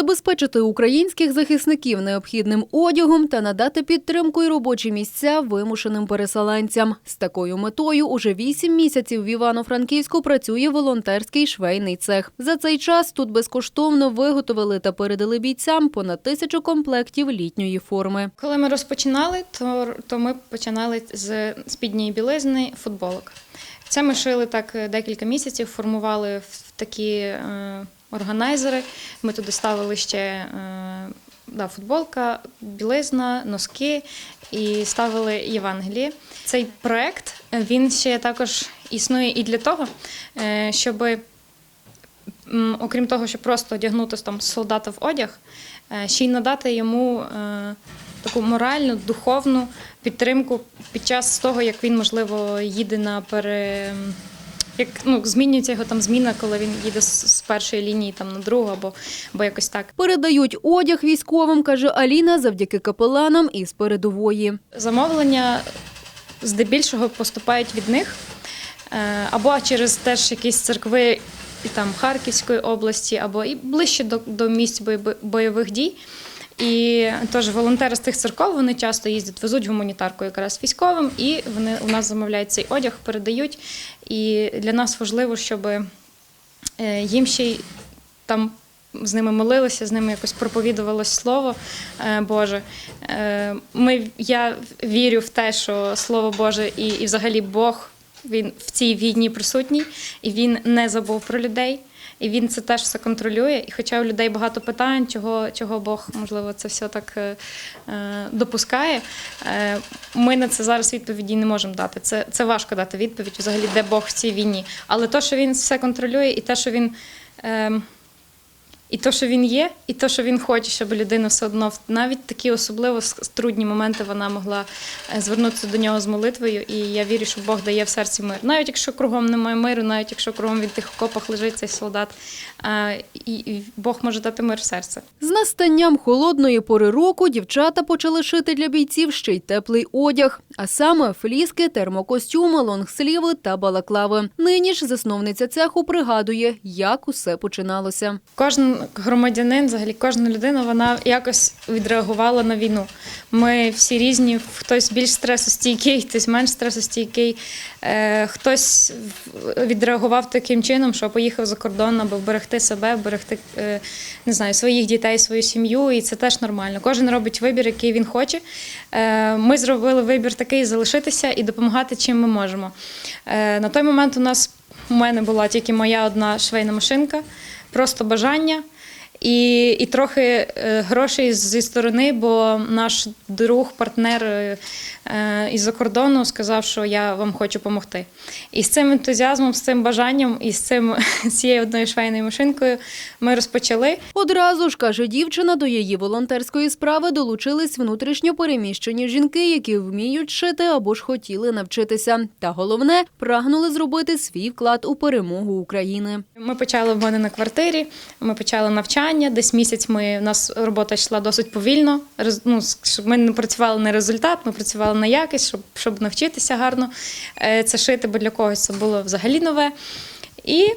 Забезпечити українських захисників необхідним одягом та надати підтримку й робочі місця вимушеним переселенцям. З такою метою уже вісім місяців в Івано-Франківську працює волонтерський швейний цех. За цей час тут безкоштовно виготовили та передали бійцям понад тисячу комплектів літньої форми. Коли ми розпочинали, то, то ми починали з спідньої білизни, футболок. Це ми шили так е, декілька місяців, формували в такі е, органайзери. Ми туди ставили ще е, да, футболка, білизна, носки і ставили Євангеліє. Цей проект він ще також існує і для того, е, щоби м, окрім того, щоб просто одягнути там солдата в одяг, е, ще й надати йому таку моральну, духовну підтримку під час того, як він, можливо, їде на пере. Як ну, змінюється його там зміна, коли він їде з першої лінії там на другу або, або якось так. Передають одяг військовим, каже Аліна, завдяки капеланам із передової. Замовлення здебільшого поступають від них, е, або через теж якісь церкви і там Харківської області, або і ближче до, до місць бойови- бойових дій. І теж волонтери з тих церков вони часто їздять, везуть гуманітарку якраз військовим, і вони у нас замовляють цей одяг, передають. І для нас важливо, щоб е, їм ще й там з ними молилися, з ними якось проповідувалось слово е, Боже. Е, Ми, я вірю в те, що Слово Боже і, і взагалі Бог він в цій війні присутній, і він не забув про людей. І він це теж все контролює. І хоча у людей багато питань, чого, чого Бог, можливо, це все так е, е, допускає, е, ми на це зараз відповіді не можемо дати. Це, це важко дати відповідь, взагалі, де Бог в цій війні. Але те, що він все контролює, і те, що він. Е, і то, що він є, і то, що він хоче, щоб людина все одно навіть такі особливо трудні моменти вона могла е, звернутися до нього з молитвою. І я вірю, що Бог дає в серці мир. Навіть якщо кругом немає миру, навіть якщо кругом він тих окопах лежить цей солдат, е, і Бог може дати мир в серце. З настанням холодної пори року дівчата почали шити для бійців ще й теплий одяг, а саме фліски, термокостюми, лонгсліви та балаклави. Нині ж засновниця цеху пригадує, як усе починалося. Кожен громадянин, взагалі кожна людина, вона якось відреагувала на війну. Ми всі різні, хтось більш стресостійкий, хтось менш стресостійкий, е, хтось відреагував таким чином, що поїхав за кордон, аби вберегти себе, вберегти е, не знаю, своїх дітей, свою сім'ю, і це теж нормально. Кожен робить вибір, який він хоче. Е, Ми зробили вибір такий залишитися і допомагати, чим ми можемо. Е, На той момент у нас у мене була тільки моя одна швейна машинка, просто бажання. І, і трохи е, грошей зі сторони, бо наш друг, партнер е, е, із-за кордону сказав, що я вам хочу допомогти. І з цим ентузіазмом, з цим бажанням і з цим з цією одною швейною машинкою ми розпочали. Одразу ж каже дівчина, до її волонтерської справи долучились внутрішньо переміщені жінки, які вміють шити або ж хотіли навчитися. Та головне прагнули зробити свій вклад у перемогу України. Ми почали в мене на квартирі, ми почали навчання. Десь місяць ми, у нас робота йшла досить повільно. Ну, щоб ми не працювали на результат, ми працювали на якість, щоб, щоб навчитися гарно е, це шити, бо для когось це було взагалі нове. І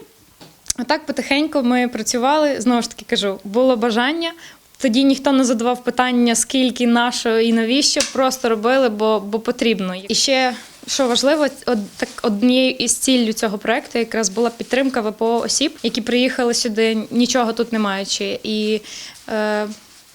так потихеньку ми працювали. Знову ж таки кажу, було бажання. Тоді ніхто не задавав питання, скільки, на що і навіщо, просто робили, бо, бо потрібно. І ще що важливо, од, так однією із ціллю цього проекту якраз була підтримка ВПО осіб, які приїхали сюди, нічого тут не маючи. І е,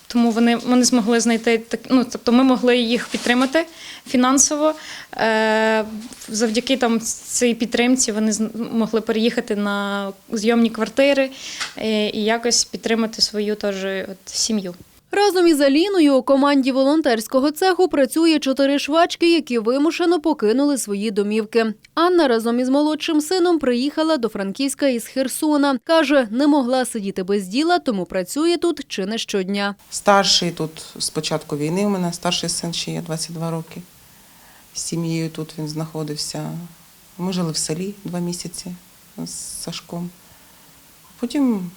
тому вони, вони змогли знайти так. Ну тобто, ми могли їх підтримати фінансово. Е, завдяки там цій підтримці вони з- могли переїхати на зйомні квартири е, і якось підтримати свою теж от, сім'ю. Разом із Аліною у команді волонтерського цеху працює чотири швачки, які вимушено покинули свої домівки. Анна разом із молодшим сином приїхала до Франківська із Херсона. Каже, не могла сидіти без діла, тому працює тут чи не щодня. Старший тут з початку війни у мене старший син ще є 22 роки. З сім'єю тут він знаходився. Ми жили в селі два місяці з Сашком. Потім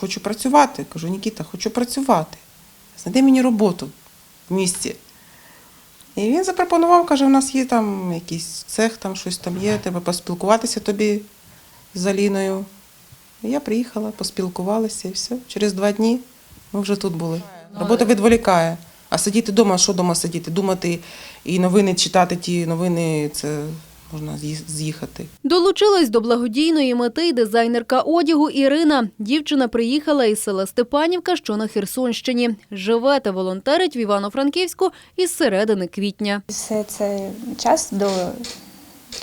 хочу працювати. Кажу, Нікіта, хочу працювати. Знайди мені роботу в місті. І він запропонував, каже, у нас є там якийсь цех, там щось там є, треба поспілкуватися тобі з Аліною. І я приїхала, поспілкувалася і все. Через два дні Ми вже тут були. Робота відволікає. А сидіти вдома, що вдома сидіти? Думати і новини читати ті новини, це можна з'ї- з'їхати. Долучилась до благодійної мети й дизайнерка одягу Ірина. Дівчина приїхала із села Степанівка, що на Херсонщині. Живе та волонтерить в Івано-Франківську із середини квітня. Все цей час до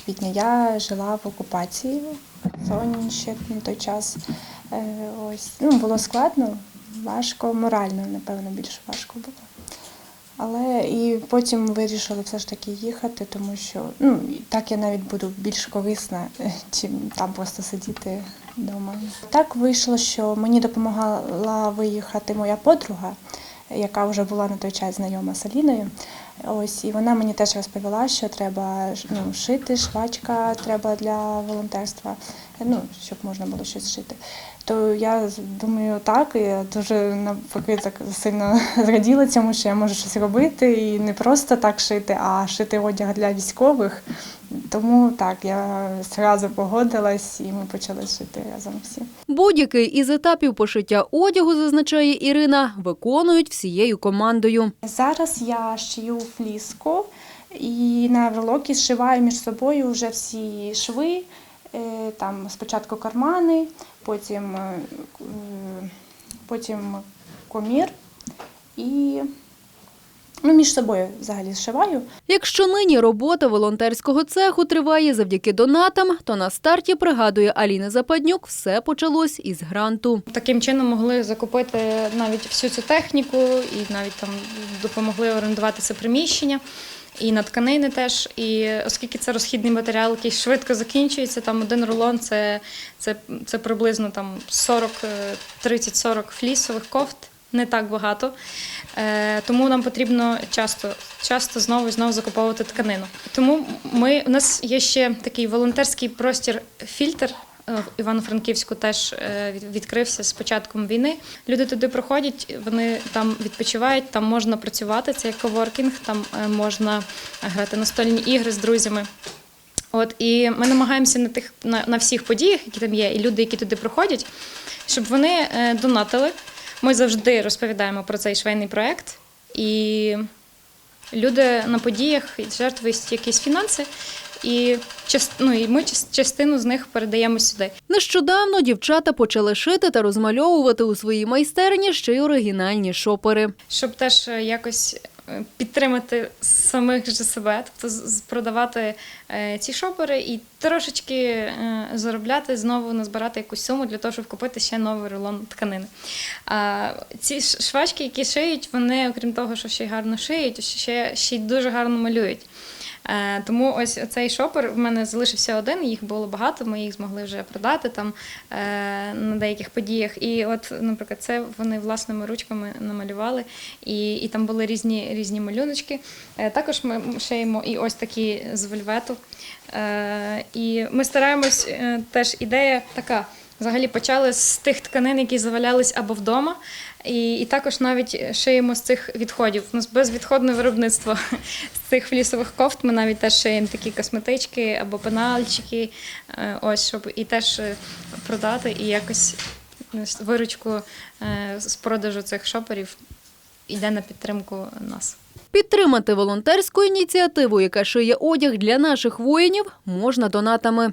квітня я жила в окупації в Херсоні ще на той час. Е, Ось ну було складно, важко, морально, напевно, більше важко було. Але і потім вирішили все ж таки їхати, тому що ну так я навіть буду більш корисна, чим там просто сидіти вдома. Так вийшло, що мені допомагала виїхати моя подруга, яка вже була на той час знайома з Аліною. Ось і вона мені теж розповіла, що треба ну, шити, швачка треба для волонтерства, ну щоб можна було щось шити. То я думаю, так, і я дуже навпаки так сильно зраділа цьому, що я можу щось робити і не просто так шити, а шити одяг для військових. Тому так, я зразу погодилась і ми почали шити разом всі. Будь-який із етапів пошиття одягу, зазначає Ірина, виконують всією командою. Зараз я шию фліску і на верлокі зшиваю між собою вже всі шви. Е, Там спочатку кармани, потім, е, е, потім комір і ну, між собою взагалі зшиваю. Якщо нині робота волонтерського цеху триває завдяки донатам, то на старті, пригадує Аліна Западнюк, все почалось із гранту. Таким чином могли закупити навіть всю цю техніку і навіть там допомогли орендувати це приміщення. І на тканини теж. І оскільки це розхідний матеріал, який швидко закінчується, там один рулон це, це, це приблизно там 40, е, 30-40 флісових кофт, не так багато. Е, тому нам потрібно часто, часто знову і знову закуповувати тканину. Тому ми, у нас є ще такий волонтерський простір фільтр. Е, Івано-Франківську теж е, відкрився з початком війни. Люди туди проходять, вони там відпочивають, там можна працювати. Це як коворкінг, там е, можна грати настольні ігри з друзями. От і ми намагаємося на тих на, на всіх подіях, які там є, і люди, які туди проходять, щоб вони донатили. Ми завжди розповідаємо про цей швейний проект, і люди на подіях жертвують якісь фінанси, і, ну, і ми част- частину з них передаємо сюди. Нещодавно дівчата почали шити та розмальовувати у своїй майстерні ще й оригінальні шопери. щоб теж е, якось підтримати самих же себе, тобто продавати е, ці шопери і трошечки е, заробляти, знову назбирати якусь суму для того, щоб купити ще новий рулон тканини. А ці швачки, які шиють, вони, окрім того, що ще гарно шиють, ще, ще й дуже гарно малюють. Е, Тому ось цей шопер в мене залишився один, їх було багато, ми їх змогли вже продати там е, на деяких подіях. І от, наприклад, це вони власними ручками намалювали, і, і там були різні, різні малюночки. Е, Також ми шиємо і ось такі з вельвету. І ми стараємось теж ідея така. Взагалі почали з тих тканин, які завалялись або вдома, і, і також навіть шиємо з цих відходів. У нас безвідходне виробництво з цих флісових кофт. Ми навіть теж шиємо такі косметички або пенальчики, е, ось щоб і теж е, продати, і якось е, виручку е, з продажу цих шоперів йде на підтримку нас. Підтримати волонтерську ініціативу, яка шиє одяг для наших воїнів, можна донатами.